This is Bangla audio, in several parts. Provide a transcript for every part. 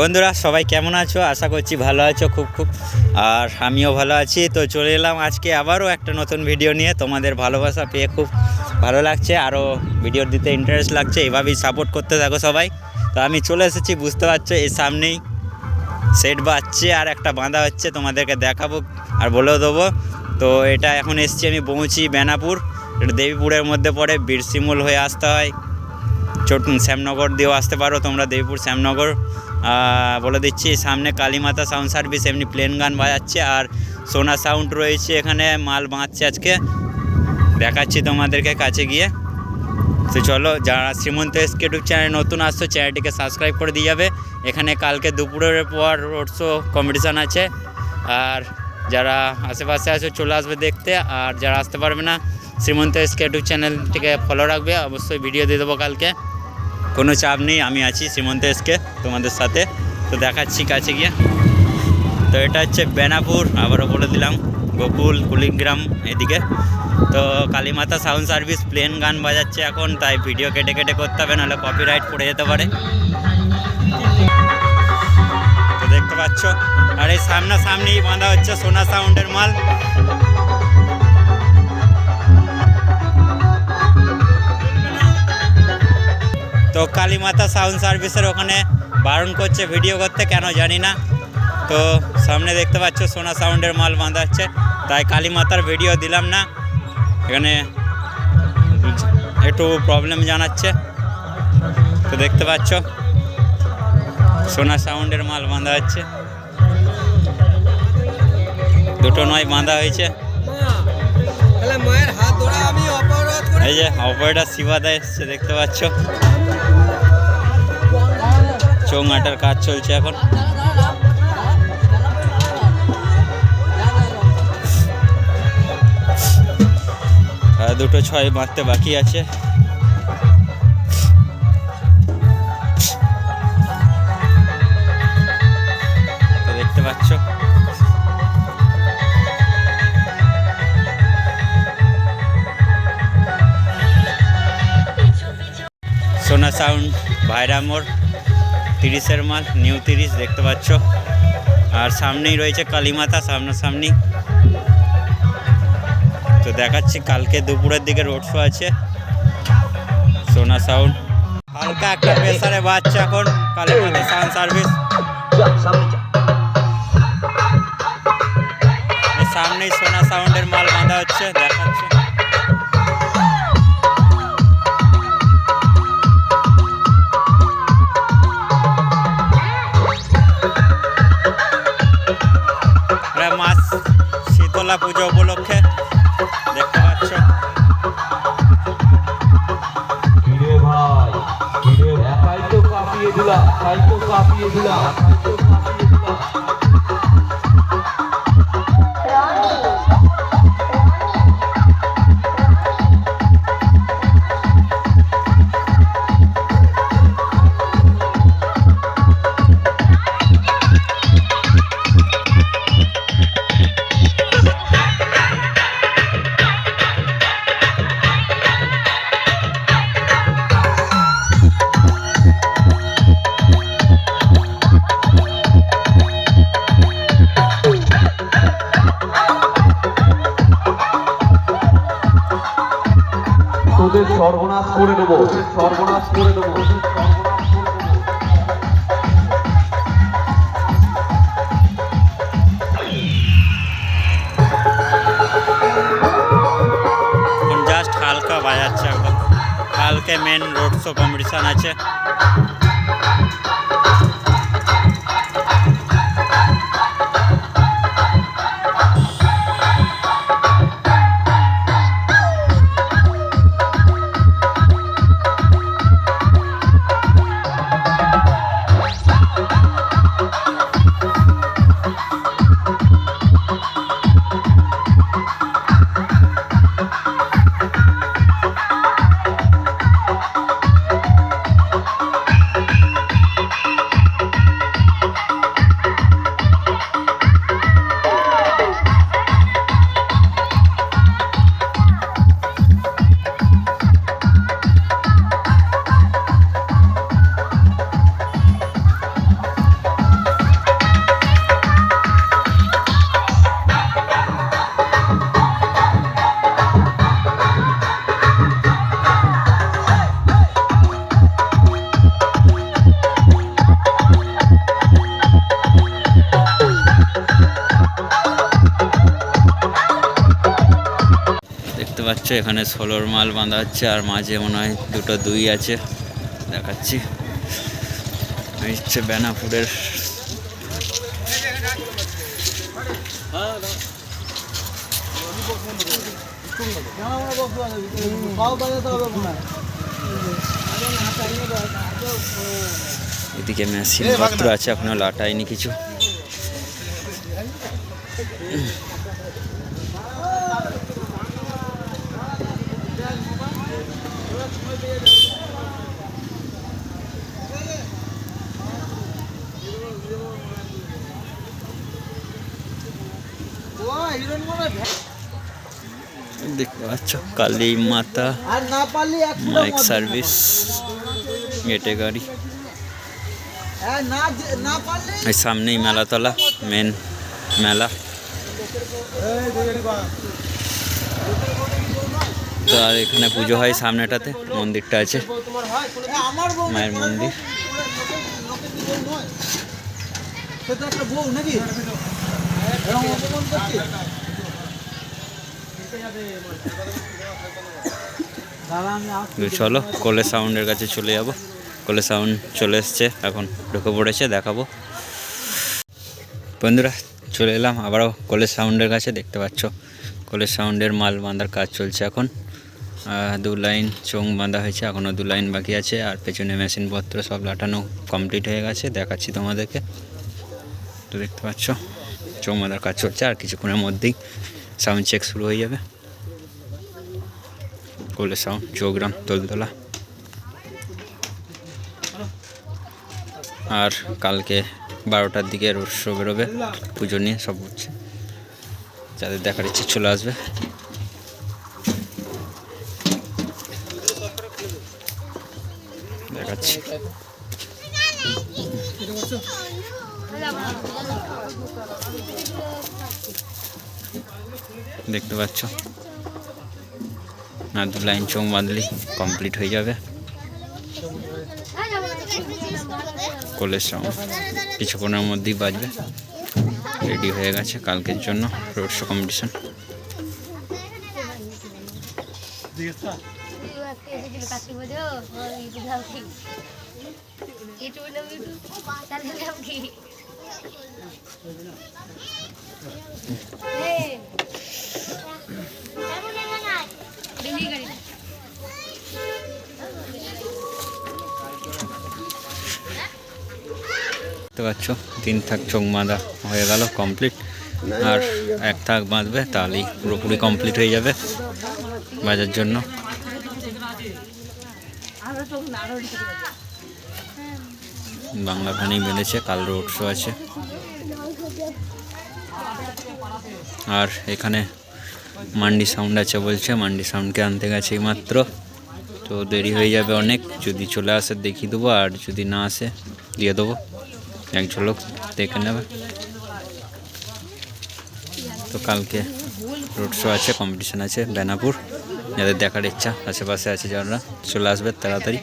বন্ধুরা, সবাই কেমন আছো? আশা করছি ভালো আছো, খুব খুব। আর আমিও ভালো আছি। তো চলে এলাম আজকে আবারও একটা নতুন ভিডিও নিয়ে। তোমাদের ভালোবাসা পেয়ে খুব ভালো লাগছে আরও ভিডিও দিতে ইন্টারেস্ট লাগছে, এভাবেই সাপোর্ট করতে থাকো সবাই। তো আমি চলে এসেছি, বুঝতে পারছ এই সামনেই সেট বাজছে, আর একটা বাঁধা হচ্ছে, তোমাদেরকে দেখাবো আর বলেও দেবো। তো এটা এখন এসছি আমি পৌঁছি বেনাপুর। এটা দেবীপুরের মধ্যে পড়ে বীরসিমুল হয়ে আসতে হয়। ছোট শ্যামনগর দিয়েও আসতে পারো, তোমরা দেবীপুর, শ্যামনগর। বলে দিচ্ছি, সামনে কালীমাতা সাউন্ড সার্ভিস, এমনি প্লেন গান বাজাচ্ছে আর সোনা সাউন্ড রয়েছে এখানে, মাল বাঁধছে আজকে। দেখাচ্ছি তোমাদেরকে কাছে গিয়ে। তো চলো, যারা শ্রীমন্ত এসকে ইউটিউব চ্যানেল নতুন আসছো, চ্যানেলটিকে সাবস্ক্রাইব করে দিয়ে যাবে। এখানে কালকে দুপুরের পর রোড শো কম্পিটিশান আছে। আর যারা আশেপাশে আছে, চলে আসবে দেখতে। আর যারা আসতে পারবে না, শ্রীমন্ত এসকে ইউটিউব চ্যানেলটিকে ফলো রাখবে। অবশ্যই ভিডিও দিয়ে দেবো কালকে। কোনো চাপ নেই, আমি আছি শ্রীমন্ত এসকে তোমাদের সাথে। তো দেখাচ্ছি কাছে গিয়ে। তো এটা হচ্ছে বেনাপুর আবারও বলে দিলাম গোকুল, কুলিগ্রাম এদিকে। তো কালীমাতা সাউন্ড সার্ভিস, প্লেন গান বাজাচ্ছে এখন, তাই ভিডিও কেটে কেটে করতে হবে, নাহলে কপিরাইট পড়ে যেতে পারে। তো দেখতে পাচ্ছ, আর এই সামনাসামনিই বাঁধা হচ্ছে সোনা সাউন্ডের মাল। তো কালীমাতা সাউন্ড সার্ভিসের ওখানে বারণ করছে ভিডিও করতে কেন জানি না। তো সামনে দেখতে পাচ্ছ সোনা সাউন্ডের মাল বাঁধা হচ্ছে তাই কালীমাতার ভিডিও দিলাম না। এখানে একটু প্রবলেম জানাচ্ছে। তো দেখতে পাচ্ছ সোনা সাউন্ডের মাল বাঁধা হচ্ছে। দুটো নয় বাঁধা হয়েছে। এই যে অপারেটার শিবাদা এসছে দেখতে পাচ্ছ। চৌঙাটার কাজ চলছে এখন। দুটো ছয় মারতে বাকি আছে। দেখতে পাচ্ছ। সোনা সাউন্ড ভাইরা মোড় তিরিশের মাল নিউ তিরিশ দেখতে পাচ্ছ। আর সামনেই রয়েছে কালীমাতা, সামনাসামনি। তো দেখাচ্ছি, কালকে দুপুরের দিকে রোড শো আছে। সোনা সাউন্ড হালকা একটা প্রেসারে বাজছে এখন কালীমাতা সাউন্ড সার্ভিস সামনেই সোনা সাউন্ডের পুজো উপলক্ষে দেখতে পাচ্ছ। কাঁপিয়ে দিলা তাই তো কাঁপিয়ে দিলা করে দেবো সর্বনাশ করে দেবো জাস্ট হালকা বাজাচ্ছে একদম কালকে মেন রোড শো কম্পিটিশান আছে। পাচ্ছ এখানে ষোলোর মাল বাঁধা হচ্ছে আর মাঝে মনে হয় দুটো দুই আছে। দেখাচ্ছি। হচ্ছে বেনাপুরের এদিকে মেশিন পত্র আছে, এখনও লাটায়নি কিছু। দেখতে পাচ্ছ? কালী মাতা, মাইক সার্ভিস, গেটে গাড়ি। এই সামনেই মেলাতলা মেন মেলা। তো আর এখানে পুজো হয় সামনেটাতে, মন্দিরটা আছে। মায়ের মন্দির। সে তো একটা বউ নাকি? চলো, কোলে সাউন্ডের কাছে চলে যাব। কোলে সাউন্ড চলে এসছে, এখন ঢুকে পড়েছে, দেখাবো। বন্ধুরা, চলে এলাম, আবারও কোলে সাউন্ডের কাছে, দেখতে পাচ্ছ? কোলে সাউন্ডের মাল বাঁধার কাজ চলছে এখন। দু লাইন চোং বাঁধা হয়েছে এখনও দু লাইন বাকি আছে, আর পেছনে মেশিনপত্র সব লাটানো কমপ্লিট হয়ে গেছে, দেখাচ্ছি তোমাদেরকে। তো দেখতে পাচ্ছ চোং বাঁধার কাজ চলছে, আর কিছুক্ষণের মধ্যেই সাউন্ড চেক শুরু হয়ে যাবে। সাউন্ড চৌগ্রাম তোলতলা আর কালকে বারোটার দিকে রোড বেরোবে, পুজো নিয়ে সব হচ্ছে। যাদের দেখার ইচ্ছে চলে আসবে। দেখাচ্ছি। দেখতে পাচ্ছ? না, দু লাইন চোখ বাঁধলি কমপ্লিট হয়ে যাবে। কলেজ সাউন্ড কিছুক্ষণের মধ্যেই বাজবে। রেডি হয়ে গেছে কালকের জন্য রোড শো কম্পিটিশন দেখতে পাচ্ছ? তিন থাক চোখ বাঁধা হয়ে গেল কমপ্লিট আর এক থাক বাঁধবে, তাহলেই পুরোপুরি কমপ্লিট হয়ে যাবে বাজার জন্য। বাংলা খানেই বেঁধেছে, কাল রোড শো আছে। আর এখানে মান্ডি সাউন্ড আছে বলছে, মান্ডি সাউন্ডকে আনতে গেছে মাত্র তো দেরি হয়ে যাবে অনেক, যদি চলে আসে দেখিয়ে দেবো, আর যদি না আসে দিয়ে দেবো। এক ঝলক দেখে নেবে। তো কালকে রোড শো আছে কম্পিটিশন আছে বেনাপুর। যাদের দেখার ইচ্ছা আশেপাশে আছে যারা চলে আসবে তাড়াতাড়ি।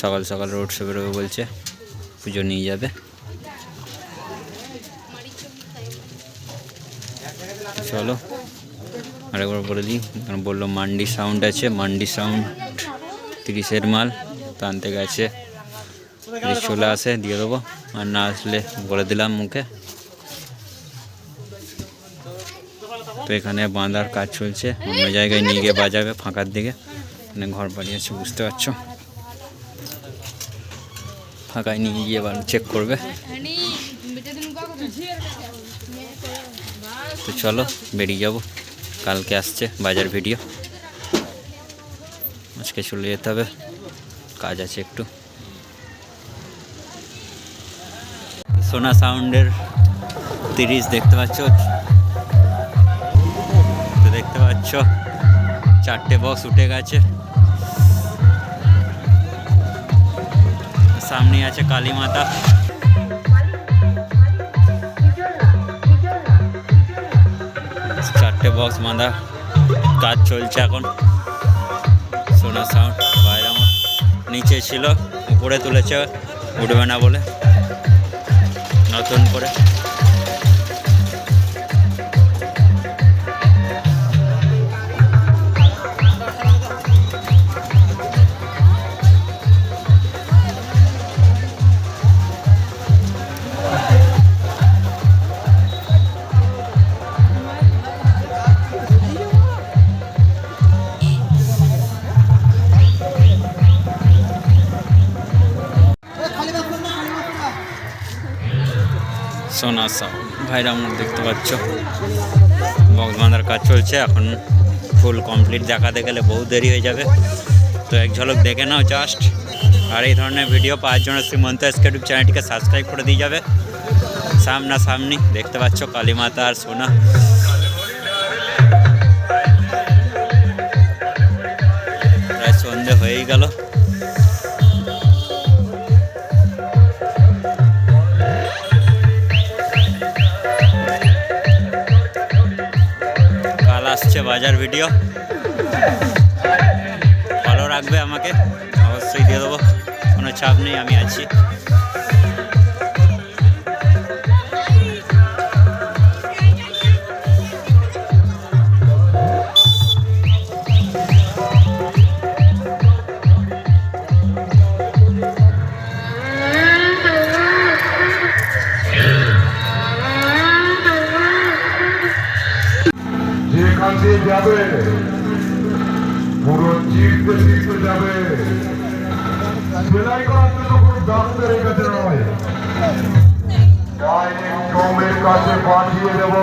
সকাল সকাল রোড শো বেরোবে বলছে, পুজো নিয়ে যাবে। চলো, আরেকবার বলে দিই বলল মান্ডি সাউন্ড আছে, মান্ডি সাউন্ড তিরিশের মাল, তো আনতে গেছে। চলে আসে, দিয়ে দেবো। আর না আসলে বলে দিলাম মুখে তো এখানে বাঁধার কাজ চলছে অন্য জায়গায় নিয়ে গিয়ে বাজাবে ফাঁকার দিকে এখানে ঘর বাড়ি আছে বুঝতে পারছ ফাঁকায় নিয়ে গিয়ে এবার চেক করবে তো চলো বেরিয়ে যাব কালকে আসছে বাজার ভিডিও আজকে চলে যেতে হবে কাজ আছে একটু সোনা সাউন্ডের তিরিশ দেখতে পাচ্ছ? তো দেখতে পাচ্ছ, চারটে বক্স উঠে গেছে। সামনে আছে কালী মাতা। চারটে বক্স বাঁধা কাজ চলছে এখন। সোনা সাউন্ড, বাইরে আমার নিচে ছিল, উপরে তুলেছে, উঠবে না বলে। নতুন করে সোনা সাউ ভাইরা আমার দেখতে পাচ্ছ? বক্স বাঁধার কাজ চলছে, এখন ফুল কমপ্লিট দেখাতে গেলে বহু দেরি হয়ে যাবে। তো এক ঝলক দেখে নাও জাস্ট আর এই ধরনের ভিডিও পাওয়ার জন্য শ্রীমন্ত এসকে ইউটিউব চ্যানেলটিকে সাবস্ক্রাইব করে দিয়ে যাবে। সামনা সামনি দেখতে পাচ্ছ কালীমাতা আর সোনা। বাজার ভিডিও ভালো রাখবে আমাকে। অবশ্যই দিয়ে দেবো। কোনো চাপ নেই আমি আছি। সেলাই করার জন্য কোনো বেড়ে কাছে নয় জমের কাছে পাঠিয়ে দেব।